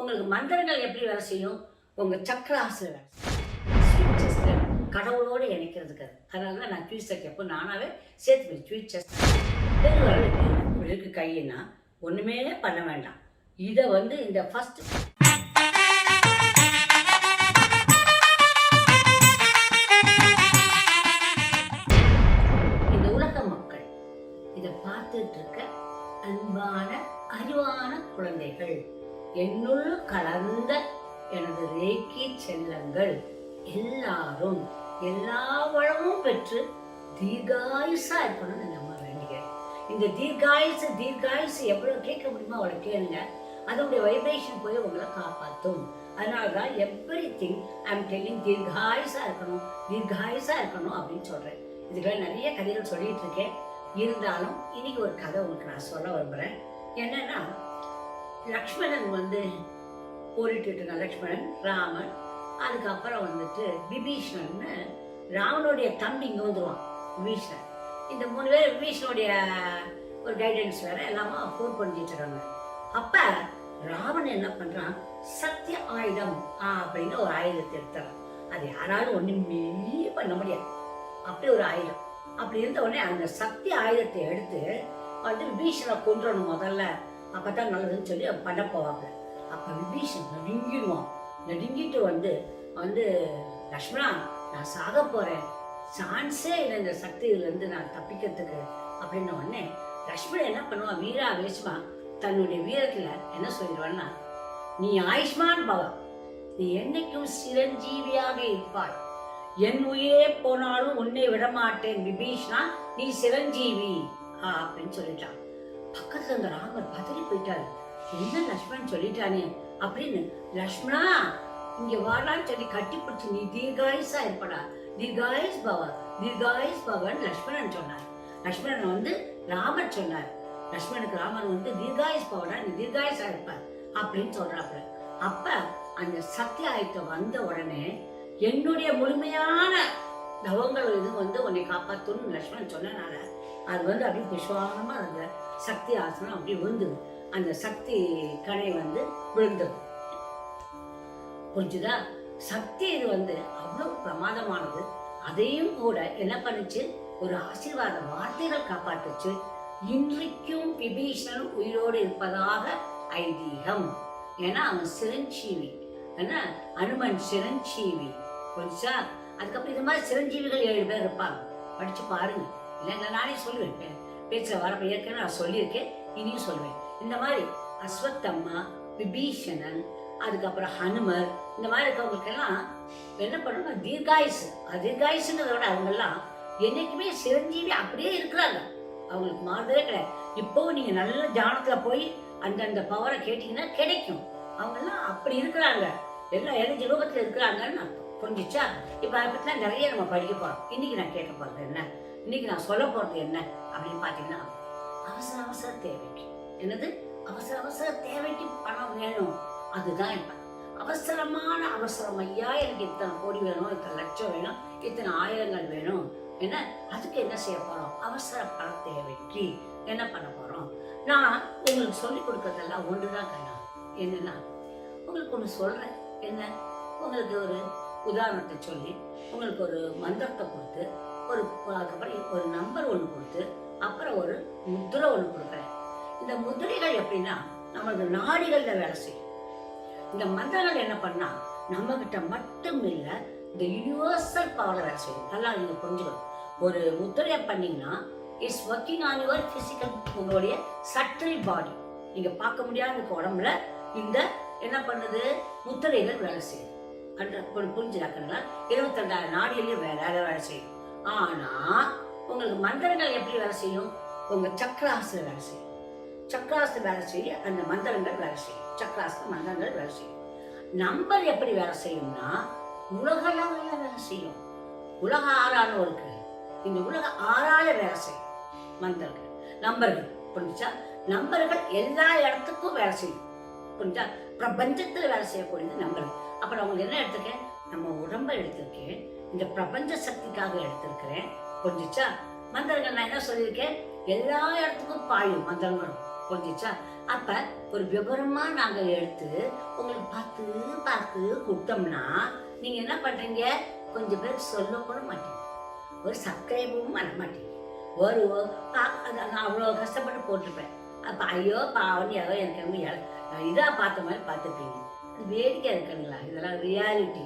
உங்களுக்கு மந்திரங்கள் எப்படி வேலை செய்யும்? உங்கள் சக்கராசில் வேலை கடவுளோடு இணைக்கிறதுக்கு. அது அதனால தான் நான் ட்வீட் கேட்போம் நானாகவே சேர்த்து ட்வீட் செஸ் பெருவரல் கையினா ஒன்றுமே பண்ண வேண்டாம். இதை வந்து இந்த ஃபஸ்ட் இந்த உலக மக்கள் இதை பார்த்துட்டு இருக்க அன்பான அறிவான குழந்தைகள். என்னுள் கலந்த எனது ரேக்கி செல்லங்கள் எல்லாரும் எல்லா வளமும் பெற்று தீர்காயுசா இருக்கணும்னு நம்ம வேண்டிக்கிறேன். இந்த தீர்காயுசு தீர்காயுசு எவ்வளவு கேட்க முடியுமோ அவ்வளோ கேளுங்க. அதனுடைய வைப்ரேஷன் போய் உங்களை காப்பாற்றும் அதனால தான் எவ்ரி திங் ஐம் டெல்லிங் தீர்காயுசா இருக்கணும் தீர்காயுசா இருக்கணும் அப்படின்னு சொல்றேன். இதுக்கெல்லாம் நிறைய கதைகள் சொல்லிட்டு இருக்கேன். இருந்தாலும் இன்னைக்கு ஒரு கதை உங்களுக்கு நான் சொல்ல விரும்புறேன். என்னன்னா லக்ஷ்மணன் வந்து போரிட்டு இருக்கான் லக்ஷ்மணன் ராமன் அதுக்கப்புறம் வந்துட்டு விபீஷணன்னு ராவனுடைய தம்பி இங்கே வந்துருவான் விபீஷணன். இந்த மூணு பேர் விபீஷனுடைய ஒரு கைடன்ஸ் வேற எல்லாமே போர் பண்ணிட்டு இருக்காங்க. அப்ப ராவன் என்ன பண்றான்? சத்திய ஆயுதம் அப்படின்னு ஒரு ஆயுதத்தை எடுத்துறான். அது யாராலும் ஒன்றுமே பண்ண முடியாது. அப்படி ஒரு ஆயுதம். அப்படி இருந்த உடனே அந்த சக்தி ஆயுதத்தை எடுத்து வந்து விபீஷனை கொன்றணும் முதல்ல. அப்பதான் நல்லதுன்னு சொல்லி பண்ண போவாங்க. அப்போ விபீஷன் நடுங்கிடுவான். நடுங்கிட்டு வந்து வந்து லக்ஷ்மணா நான் சாக போகிறேன் சான்ஸே இல்லை இந்த சக்தியில இருந்து நான் தப்பிக்கிறதுக்கு. அப்படின்ன உடனே லக்ஷ்மணன் என்ன பண்ணுவான்? வீரா வேஷ்மா தன்னுடைய வீரத்தில் என்ன சொல்லிடுவான்னா நீ ஆயுஷ்மான் பவா. நீ என்னைக்கும் சிரஞ்சீவியாக இருப்பாய். என் உயிரே போனாலும் உன்னை விடமாட்டேன் விபீஷ்ணா. நீ சிரஞ்சீவி. அப்படின்னு சொல்லிட்டான். பக்கத்துல இருந்த ராமர் பதறி போயிட்டாரு. என்ன லக்ஷ்மணன் சொல்லிட்டானே அப்படின்னு லக்ஷ்மணா இங்க வாடான்னு சொல்லி கட்டிப்பிடிச்சு நீ தீர்காயுசா இருப்படா தீர்காயுஸ் பவா தீர்காயுஸ் பவன் லக்ஷ்மணன் சொன்னார். லக்ஷ்மணன் வந்து ராமர் சொன்னார். லக்ஷ்மணனுக்கு ராமர் வந்து தீர்காயுஸ் பவனா நீ தீர்காயுசா இருப்ப அப்படின்னு சொல்றாப்புல. அப்ப அந்த சத்திய ஆயுத்தம் வந்த உடனே என்னுடைய முழுமையான தவங்கள் இது வந்து உன்னை காப்பாத்தணும்னு லக்ஷ்மணன் சொன்னனால அது வந்து அப்படியே விஸ்வாரமாக அந்த சக்தி ஆசனம் அப்படியே விழுந்தது அந்த சக்தி கடை வந்து விழுந்தது புரிஞ்சுதா? சக்தி இது வந்து அவ்வளவு பிரமாதமானது. அதையும் கூட என்ன பண்ணுச்சு? ஒரு ஆசீர்வாத வார்த்தைகள் காப்பாற்றுச்சு இன்றைக்கும் விபீஷணன் உயிரோடு இருப்பதாக ஐதீகம். ஏன்னா அவன் சிரஞ்சீவி. என்ன? அனுமன் சிரஞ்சீவி. புரிஞ்சா அதுக்கப்புறம் இது மாதிரி சிரஞ்சீவிகள் ஏழு பேர் இருப்பாங்க. படிச்சு பாருங்க. இல்லைங்க நானே சொல்லுவேன். பேச்சில் வரப்ப ஏற்கனவே நான் சொல்லியிருக்கேன். இனியும் சொல்லுவேன். இந்த மாதிரி அஸ்வத்தம்மா விபீஷணன் அதுக்கப்புறம் ஹனுமர் இந்த மாதிரி இருக்கவங்களுக்கெல்லாம் என்ன பண்ணணும் தீர்காயுசு தீர்காயுசுங்கிறத விட அவங்கெல்லாம் என்னைக்குமே சிரஞ்சீவி அப்படியே இருக்கிறாங்க. அவங்களுக்கு மாறுதலே கிடையாது. இப்போவும் நீங்கள் நல்ல தியானத்துல போய் அந்தந்த பவரை கேட்டிங்கன்னா கிடைக்கும். அவங்கெல்லாம் அப்படி இருக்கிறாங்க. எல்லா எனர்ஜி ரூபத்தில் இருக்கிறாங்கன்னு அர்த்தம். இப்போ இப்ப அதை பத்திலாம் நிறைய நம்ம படிக்க போகிறோம் இன்னைக்கு நான் கேட்க போகிறது என்ன? இன்னைக்கு நான் சொல்ல போறது என்ன அப்படின்னு பாத்தீங்கன்னா அவசர அவசர தேவைக்கு. என்னது? அவசர அவசர தேவைக்கு பணம் வேணும். அதுதான் இப்ப. அவசரமான அவசரம் ஐயா எனக்கு இத்தனை கோடி வேணும் இத்தனை லட்சம் வேணும் இத்தனை ஆயிரங்கள் வேணும். என்ன? அதுக்கு என்ன செய்ய போறோம்? அவசர பண தேவைக்கு என்ன பண்ண போறோம்? நான் உங்களுக்கு சொல்லி கொடுக்கறதெல்லாம் ஒன்றுதான் கண்ணா. என்னன்னா உங்களுக்கு ஒன்று சொல்றேன். என்ன? உங்களுக்கு ஒரு உதாரணத்தை சொல்லி உங்களுக்கு ஒரு மந்திரத்தை கொடுத்து ஒரு அதுக்கப்புறம் ஒரு நம்பர் ஒன்று கொடுத்து அப்புறம் ஒரு முத்திரை ஒன்று கொடுக்குறேன். இந்த முத்திரைகள் எப்படின்னா நம்மளோட நாடிகள்ல வேலை செய்யும். இந்த மந்திரங்கள் என்ன பண்ணா நம்ம கிட்ட மட்டும் இல்லை இந்த யூனிவர்சல் பவர் வேலை செய்யும். நல்லா நீங்க புரிஞ்சுக்கணும். ஒரு முத்திரையை பண்ணீங்கன்னா it's working on your physical உங்களுடைய சட்டில் பாடி நீங்க பார்க்க முடியாத உடம்புல இந்த என்ன பண்ணுது? முத்திரைகள் வேலை செய்யும் கண்டு புரி- புரிஞ்சுதாக்கணுங்களா இருபத்தி ரெண்டாயிரம் நாடியிலையும் வேற வேலை வேலை செய்யும். ஆனா உங்களுக்கு மந்திரங்கள் எப்படி வேலை செய்யும்? உங்க சக்கராசு வேலை செய்யும். சக்கராசு வேலை செய்ய அந்த மந்திரங்கள் வேலை செய்யும். சக்கராசு மந்திரங்கள் வேலை செய்யும். நம்பர் எப்படி வேலை செய்யும்னா உலக வேலை செய்யும். உலக ஆறாலும் இருக்கு இந்த உலக ஆறால வேலை செய்யும் மந்திரங்கள். நம்பர்கள் புரிஞ்சா நம்பர்கள் எல்லா இடத்துக்கும் வேலை செய்யும். புரிஞ்சா பிரபஞ்சத்தில் வேலை செய்யக்கூடியது நம்பர்கள். அப்புறம் அவங்க என்ன எடுத்திருக்கேன்? நம்ம உடம்ப எடுத்திருக்கேன். இந்த பிரபஞ்ச சக்திக்காக எடுத்திருக்கிறேன். புரிஞ்சிச்சா? மந்திரங்கள் நான் என்ன சொல்லியிருக்கேன்? எல்லா இடத்துக்கும் பாயும் மந்திரங்களும். புரிஞ்சிச்சா? அப்ப ஒரு விவரமா நாங்க எடுத்து உங்களுக்கு பார்த்து பார்த்து கொடுத்தோம்னா நீங்க என்ன பண்றீங்க? கொஞ்சம் பேர் சொல்ல கூட மாட்டீங்க. ஒரு சப்ஸ்கிரைபும் பண்ண மாட்டீங்க. ஒரு நான் அவ்வளோ கஷ்டப்பட்டு போட்டிருப்பேன். அப்போ ஐயோ பாவம் யாரோ எனக்கு இதாக இதா பார்த்த மாதிரி பார்த்துருப்பீங்க வேடிக்கை இருக்குங்களா இதெல்லாம் reality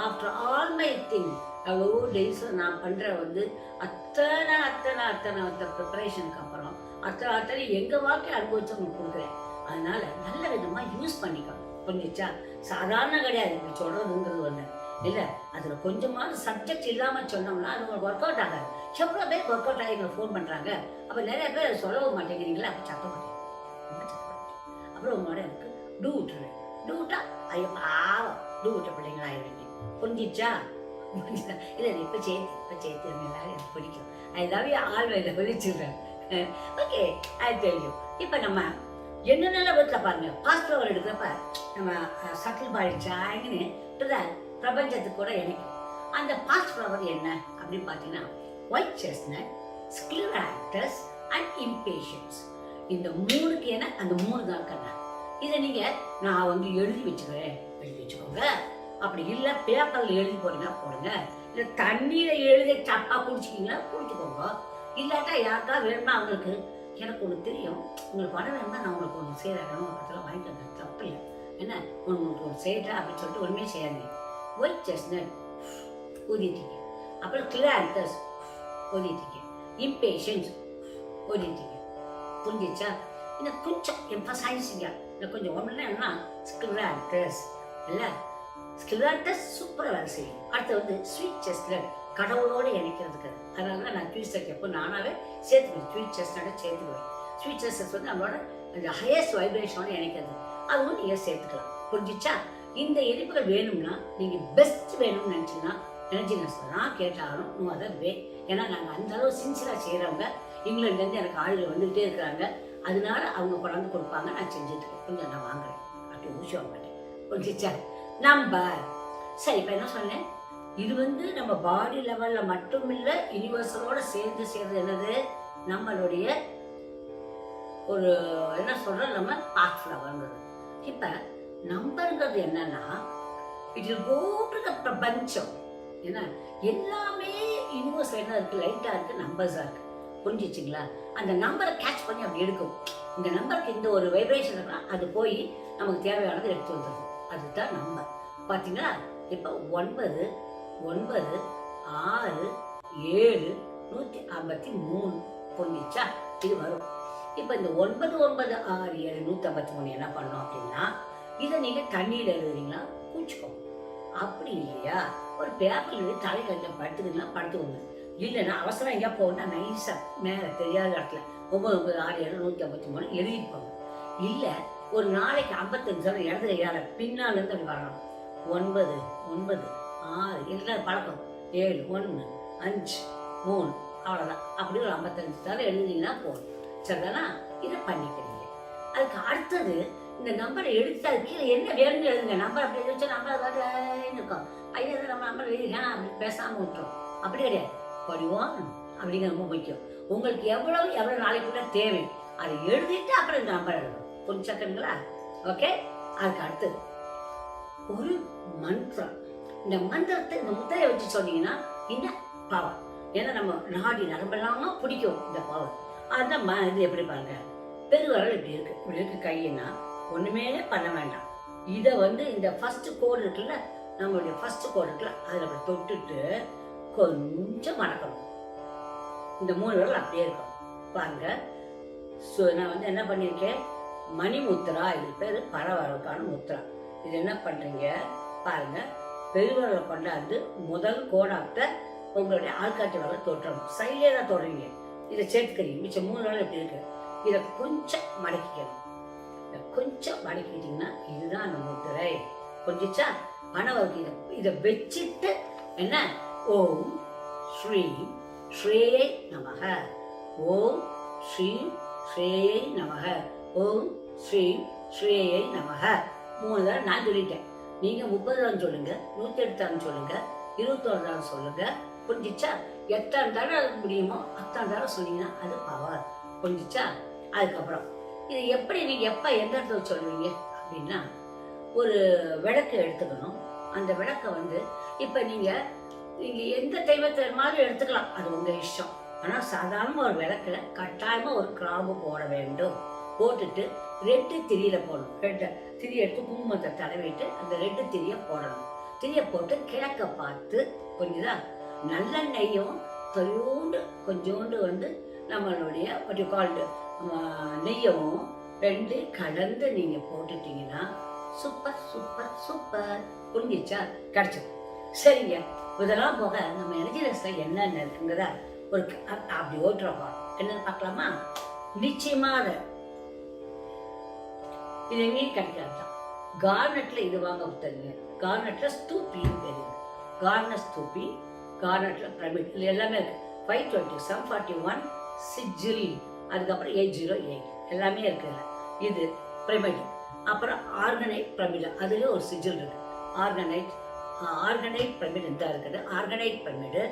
after all my thing அவ்வளோ டேஸ் நான் பண்ணுற வந்து அத்தனை அத்தனை அத்தனை அத்தனை ப்ரிப்பரேஷனுக்கு அப்புறம் அத்தனை அத்தனை எங்கள் வாழ்க்கை அனுபவிச்சு உங்களுக்கு கொடுக்குறேன். அதனால நல்ல விதமாக யூஸ் பண்ணிக்கணும். புரிஞ்சிச்சா? சாதாரண கிடையாது. இப்படி சொல்கிறதுங்கிறது ஒன்று இல்லை அதில் கொஞ்சமாவது சப்ஜெக்ட் இல்லாமல் சொன்னோம்னா அது உங்களுக்கு ஒர்க் அவுட் ஆகாது. எவ்வளோ பேர் ஒர்க் அவுட் ஆகி ஃபோன் பண்ணுறாங்க அப்போ நிறைய பேர் அதை சொல்லவும் மாட்டேங்கிறீங்களா அப்போ சத்த மாட்டேன் அப்புறம் உங்களோட எனக்கு டூ விட்டுருவேன் டூ விட்டா ஐயோ பாவம். டூ விட்ட பிள்ளைங்களா ஆயிடுங்க புரிஞ்சிச்சா இல்லை இப்போ சேர்த்து இப்போ சேர்த்து எல்லாரும் எனக்கு பிடிக்கும். I love you all why love children okay I tell you இப்போ நம்ம என்னென்ன வீட்டில் பாருங்க. ஃபாஸ்ட் ஃப்ளவர் எடுக்கிறப்ப நம்ம சட்டில் பாடிச்சாங்கன்னு பிரபஞ்சத்துக்கு கூட இணைக்கும் அந்த ஃபாஸ்ட் ஃப்ளவர் என்ன அப்படின்னு பார்த்தீங்கன்னா white chestnut skill actors and impatiens இந்த மூணுக்கு என்ன? அந்த மூணு தான் கண்ணா இதை நீங்கள் நான் வந்து எழுதி வச்சுக்கிறேன். எழுதி வச்சுக்கோங்க. அப்படி இல்லை பேப்பரில் எழுதி போறீங்கன்னா போடுங்க. இல்லை தண்ணியில் எழுதி சப்பா குடிச்சிக்கிங்களா குடிச்சுக்கோங்க. இல்லாட்டா யாருக்கா வேணும்னா அவங்களுக்கு எனக்கு ஒன்று தெரியும். உங்களுக்கு பணம் வேணுமா நான் உங்களுக்கு ஒன்று செய்கிறேன் அதெல்லாம் வாங்கிக்கோங்க தப்பு இல்லை. என்ன? உங்களுக்கு ஒன்று செய்யட்டா அப்படின்னு சொல்லிட்டு ஒன்றுமே செய்யாதீங்க. ஒயிட் செஸ்னட் ஊதிட்டீங்க. அப்புறம் கிளாரிட்டஸ் ஊதிட்டீங்க. இம்பேஷன்ஸ் ஊதிட்டீங்க. புரிஞ்சிச்சா? இன்னும் கொஞ்சம் எம்பசைஸிங்க இன்னும் கொஞ்சம் ஒன்றுனா என்ன கிளாரிட்டஸ் இல்லை? ஸ்கிலாரிட்டஸ் சூப்பராக வேலை செய்யும். அடுத்து வந்து ஸ்வீட் செஸ்லட் கடவுளோடு இணைக்கிறதுக்கு. அதனால தான் நான் ஸ்வீட் செஸ்ட் எப்போ நானாகவே சேர்த்துக்குவேன். ஸ்வீட் செஸ்டோட சேர்த்துக்குவேன். ஸ்வீட் செஸ்டஸ் வந்து நம்மளோட அந்த ஹையஸ்ட் வைப்ரேஷனோட இணைக்கிறது. அதுவும் நீங்கள் சேர்த்துக்கலாம். புரிஞ்சிச்சா? இந்த இனிப்புகள் வேணும்னா நீங்கள் பெஸ்ட் வேணும்னு நினச்சிங்கன்னா எனர்ஜினஸ் தான் கேட்டாலும் நோ அதை வே ஏன்னா நாங்கள் அந்த அளவு சின்சியராக செய்கிறவங்க இங்கிலாந்துலேருந்து எனக்கு ஆளுகள் வந்துகிட்டே இருக்கிறாங்க. அதனால அவங்க கொண்டாந்து கொடுப்பாங்க. நான் செஞ்சுட்டு கொஞ்சம் நான் வாங்குறேன். அப்படி ஊசியாக மாட்டேன். புரிஞ்சிச்சா? நம்பர் சரி இப்போ என்ன சொன்னேன்? இது வந்து நம்ம பாடி லெவலில் மட்டும் இல்லை யூனிவர்சலோட சேர்ந்து சேர்ந்து என்னது? நம்மளுடைய ஒரு என்ன சொல்கிறோம் நம்ம பாத் ஃப்ளவர்ங்கிறது இப்போ நம்பருங்கிறது என்னன்னா it will go to the பிரபஞ்சம். என்ன? எல்லாமே யூனிவர்ஸ் என்ன இருக்கு? லைட்டாக இருக்கு நம்பர்ஸாக இருக்கு. புரிஞ்சிச்சிங்களா? அந்த நம்பரை கேட்ச் பண்ணி அப்படி எடுக்கும். இந்த நம்பருக்கு இந்த ஒரு வைப்ரேஷன் இருக்குன்னா அது போய் நமக்கு தேவையானது எடுத்து வந்துடும் அதுதான் நம்பர் பார்த்தீங்களா இப்போ ஒன்பது ஒன்பது ஆறு ஏழு நூற்றி ஐம்பத்தி மூணு. பொண்ணுச்சா இது வரும். இப்போ இந்த ஒன்பது ஒன்பது ஆறு ஏழு நூற்றி ஐம்பத்தி மூணு என்ன பண்ணோம் அப்படின்னா இதை நீங்கள் தண்ணியில் எழுதுறீங்களா? குடிச்சுக்கோங்க அப்படி இல்லையா? ஒரு பேப்பர் எழுதி தலைக்கல்ல படுத்துக்கலாம் படுத்துக்கோங்க. இல்லைன்னா அவசரம் எங்கேயா போகணும்னா நைஸாக மேலே தெரியாத இடத்துல ஒன்பது ஒன்பது ஆறு ஏழு நூற்றி ஐம்பத்தி மூணு எழுதிப்பாங்க இல்லை ஒரு நாளைக்கு ஐம்பத்தஞ்சு தடவை இடத்துல ஏற பின்னால் இருந்து அப்படி வரணும். ஒன்பது ஒன்பது ஆறு எல்லாம் பழக்கம். ஏழு ஒன்று அஞ்சு மூணு அவ்வளோதான் அப்படி ஒரு ஐம்பத்தஞ்சு தடவை எழுதிங்கன்னா போதும். சரிதானா? இதை பண்ணிக்கிறீங்க. அதுக்கு அடுத்தது இந்த நம்பரை எடுத்து அது கீழே என்ன வேணும்னு எழுதுங்க. நம்பர் அப்படி எழுதி வச்சா நம்பர் அதாவது இருக்கும். ஐயா நம்ம நம்பர் எழுதிக்கலாம் அப்படி பேசாமல் விட்டுரும். அப்படி கிடையாது. படிவோம் அப்படிங்கிற ரொம்ப முக்கியம். உங்களுக்கு எவ்வளவு எவ்வளவு நாளைக்குள்ள தேவை? அதை எழுதிட்டு அப்புறம் இந்த நம்பர் எழுதும் புரிஞ்சுக்கணுங்களா ஓகே அதுக்கு அடுத்தது ஒரு மந்திரம். இந்த மந்திரத்தை இந்த முத்திரையை வச்சு சொன்னீங்கன்னா என்ன பவர் ஏன்னா நம்ம நாடி நரம்பெல்லாமா பிடிக்கும் இந்த பவர் அந்த ம இது எப்படி பாருங்க? பெருவரல் இப்படி இருக்கு. இப்படி இருக்கு கையினா ஒண்ணுமே பண்ண வேண்டாம். இதை வந்து இந்த ஃபர்ஸ்ட் கோடு இருக்குல்ல நம்மளுடைய ஃபர்ஸ்ட் கோடு இருக்குல்ல அதில் அப்படி தொட்டுட்டு கொஞ்சம் மணக்கணும் இந்த மூணு விரல் அப்படியே இருக்கும் பாருங்க. ஸோ நான் வந்து என்ன பண்ணியிருக்கேன்? மணி முத்திரா இது பேர் பரவரவுக்கான முத்திரா இது என்ன பண்ணுறீங்க பாருங்க. பெருவரவை கொண்டாந்து முதல் கோடாப்ட உங்களுடைய ஆள்காட்டி வரல தொட்டுறணும் சைட்லே தான் தொடுறீங்க. இதை சேர்த்துக்கிறீங்க. மிச்சம் மூணு நாள் எப்படி இருக்கு. இதை கொஞ்சம் மடக்கிக்கணும். இதை கொஞ்சம் மடக்கிட்டீங்கன்னா இதுதான் அந்த முத்திரை. கொஞ்சிச்சா மனவருக்கு இதை இதை வச்சுட்டு என்ன? ஓம் ஸ்ரீ ஸ்ரேயை நமக. ஓம் ஸ்ரீ ஸ்ரேயை நமக. ஓம் ஸ்ரீ ஸ்ரீயை நமக. மூணு தடவை நான் சொல்லிட்டேன். நீங்க முப்பது தடவை சொல்லுங்க நூத்தி எட்டு தடவை சொல்லுங்க இருபத்தோரு தடவை சொல்லுங்க. புரிஞ்சிச்சா? எத்தனை தடவை முடியுமோ அத்தனை தடவை சொன்னீங்கன்னா அது பவர் புரிஞ்சிச்சா? அதுக்கப்புறம் இது எப்படி நீங்க எப்ப எந்த இடத்துல சொல்லுவீங்க? அப்படின்னா ஒரு விளக்கு எடுத்துக்கணும். அந்த விளக்கை வந்து இப்ப நீங்க நீங்க எந்த தெய்வத்தை மாதிரி எடுத்துக்கலாம். அது உங்க இஷ்டம். ஆனா சாதாரண ஒரு விளக்கில் கட்டாயமா ஒரு கிராம்பு போட வேண்டும். போட்டுட்டு ரெட்டு திரியில போடணும். ரெட்டு திரி எடுத்து குங்குமத்தை தடவிட்டு அந்த ரெட்டு திரிய போடணும். திரிய போட்டு கிழக்க பார்த்து புரியுதா நல்லெண்ணெயும் தொயோண்டு கொஞ்சோண்டு வந்து நம்மளுடைய ஒரு கால்டு நெய்யவும் ரெண்டு கலந்து நீங்க போட்டுட்டீங்கன்னா சூப்பர் சூப்பர் சூப்பர் புரிஞ்சிச்சா? கிடைச்சிடும் சரிங்க. இதெல்லாம் போக நம்ம எனர்ஜி ரெஸ்ட்ல என்னென்ன இருக்குங்கிறத ஒரு க- அ- அப்படி ஓட்டுறப்பா என்னன்னு பார்க்கலாமா? நிச்சயமாக அதை இது எங்கேயும் கிடைக்காது தான் கார்னெட்ல இது வாங்க புத்தகங்க கார்னெட்ல ஸ்தூப்பி தெரியுது கார்னர் ஸ்தூப்பி கார்னட்ல பிரமிட் இது எல்லாமே இருக்கு. Five twenty seven forty one sigil அதுக்கப்புறம் எயிட் ஜீரோ எயிட் எல்லாமே இருக்குல்ல இது பிரமிட் அப்புறம் ஆர்கனைட் பிரமிட் அதுலேயே ஒரு சிஜில் இருக்கு. ஆர்கனைட் ஆர்கனைட் பிரமிட் தான் இருக்குது. ஆர்கனைட் பிரமிடு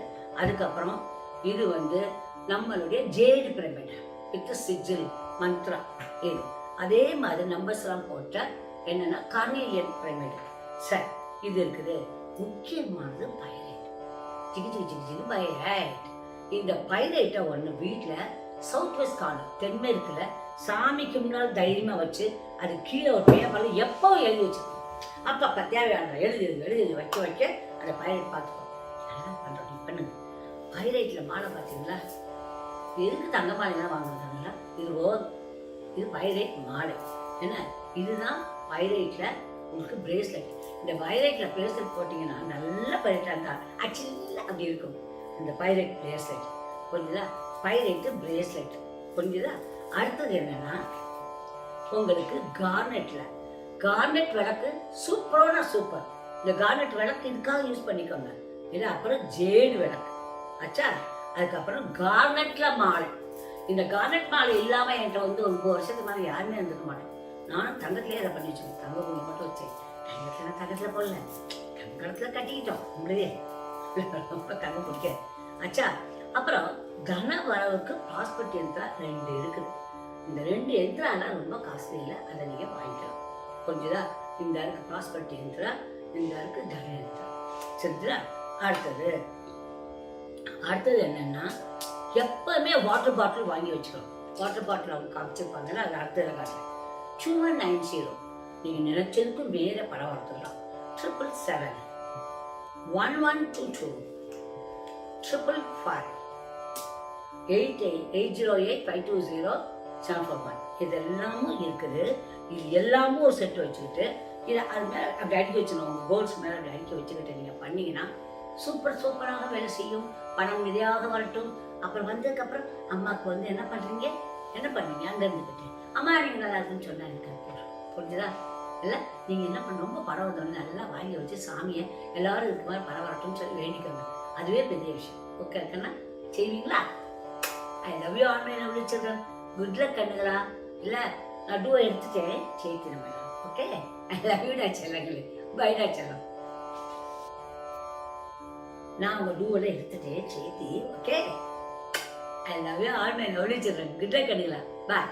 அதுக்கப்புறம் இது வந்து நம்மளுடைய jade pyramid with sigil mantra இது. அதே மாதிரி நம்பர்ஸ் எல்லாம் போட்ட என்னன்னா கார்னேலியன் பிரமிட் சரி இது இருக்குது. முக்கியமானது பைரைட் ஜிகி ஜிகி ஜிகி ஜிகி பைரைட் இந்த பைரைட்டை ஒன்று வீட்டில் சவுத் வெஸ்ட் கார்னர் தென்மேற்குல சாமிக்கு முன்னால் தைரியமா வச்சு அது கீழே ஒரு பேப்பரில் எப்போ எழுதி வச்சிருக்கோம்? அப்பப்போ தேவையான எழுதி எழுதி வைக்க வைக்க அந்த பைரைட் பார்த்துக்கோ நல்லா பண்ணுறோம் நீ பண்ணுங்க பைரைட்டில் மாலை பார்த்தீங்களா? எதுக்கு தங்க மாலைலாம் வாங்குறாங்களா இது ஓ இது பைரைட் மாலை. என்ன? இதுதான் பைரைட்ல உங்களுக்கு பிரேஸ்லெட் இந்த பைரைட்ல பிரேஸ்லெட் போட்டீங்கன்னா நல்ல பைரைட்டா இருந்தா அச்சில்ல அப்படி இருக்கும். இந்த பைரைட் பிரேஸ்லெட் புரிஞ்சுதா? பைரைட்டு பிரேஸ்லெட் புரிஞ்சுதா? அடுத்தது என்னன்னா உங்களுக்கு கார்னெட்ல கார்னெட் விளக்கு சூப்பரான சூப்பர். இந்த கார்னெட் விளக்கு இதுக்காக யூஸ் பண்ணிக்கோங்க. இது அப்புறம் ஜேடு விளக்கு. ஆச்சா அதுக்கப்புறம் கார்னெட்ல மாலை. இந்த கார்னட் மாலை இல்லாம என்கிட்ட வந்து ஒன்பது வருஷத்துக்கு மேலே யாருமே இருந்திருக்க மாட்டேன் நானும் தங்கத்திலே அதை பண்ணி வச்சுக்கேன் தங்க குழி மட்டும் வச்சேன் தங்கத்துல நான் தங்கத்துல போடல. தங்கத்துல கட்டிக்கிட்டோம். உங்களே ரொம்ப தங்க பிடிக்காது ஆச்சா அப்புறம் கன வரவுக்கு பாஸ்போர்ட் யந்திரம் ரெண்டு இருக்குது. இந்த ரெண்டு யந்திராலாம் ரொம்ப காஸ்ட்லி இல்லை. அதை நீங்க வாங்கிக்கலாம். புரிஞ்சுதா? இந்த இருக்கு பாஸ்போர்ட் யந்திரா இந்த இருக்கு கன யந்திரம் சரிங்களா? அடுத்தது. அடுத்தது என்னன்னா எப்பவுமே வாட்டர் பாட்டில் வாங்கி வச்சுக்கணும். வாட்டர் பாட்டில் அவங்க காமிச்சிருப்பாங்கல்ல அது அடுத்ததில் காட்டுறேன். டூ ஒன் நைன் ஜீரோ நீங்கள் நினைச்சதுக்கும் வேறு படம் வளர்த்துக்கலாம் triple seven one one two two triple five eight eight eight zero eight five two zero seven four one இது எல்லாமும் இருக்குது. இது எல்லாமும் ஒரு செட்டு வச்சுக்கிட்டு இதை அது மேலே அப்படி அடுக்கி வச்சுக்கணும் உங்கள் கோல்ஸ் மேலே அப்படி அடுக்கி வச்சுக்கிட்டு நீங்கள் பண்ணிங்கன்னா சூப்பர் சூப்பராக வேலை செய்யும். பணம் நிதியாக வரட்டும். அப்புறம் வந்ததுக்கப்புறம் அம்மாவுக்கு வந்து என்ன பண்ணுறீங்க என்ன பண்ணீங்க? அங்கே இருந்துக்கிட்டு அம்மா நீங்கள் நல்லா இருக்குன்னு சொன்னாங்க புரிஞ்சுதா? இல்லை நீங்கள் என்ன பண்ண ரொம்ப படம் நல்லா வாங்கி வச்சு சாமியை எல்லாரும் இதுக்கு மாதிரி படம் சொல்லி வேண்டிக்கோங்க. அதுவே பெரிய விஷயம். ஓகே இருக்கண்ணா செய்வீங்களா? I love you all my lovely children good luck கண்ணுகளா? இல்லை நடுவை எடுத்துட்டேன். சேர்த்து நம்ம ஓகே? ஐ லவ் யூ டா செல்லங்களே பை டா செல்லம் நான் உங்கள் டூவில் எடுத்துட்டேன் செய்தி okay? I love you all my lovely children good luck bye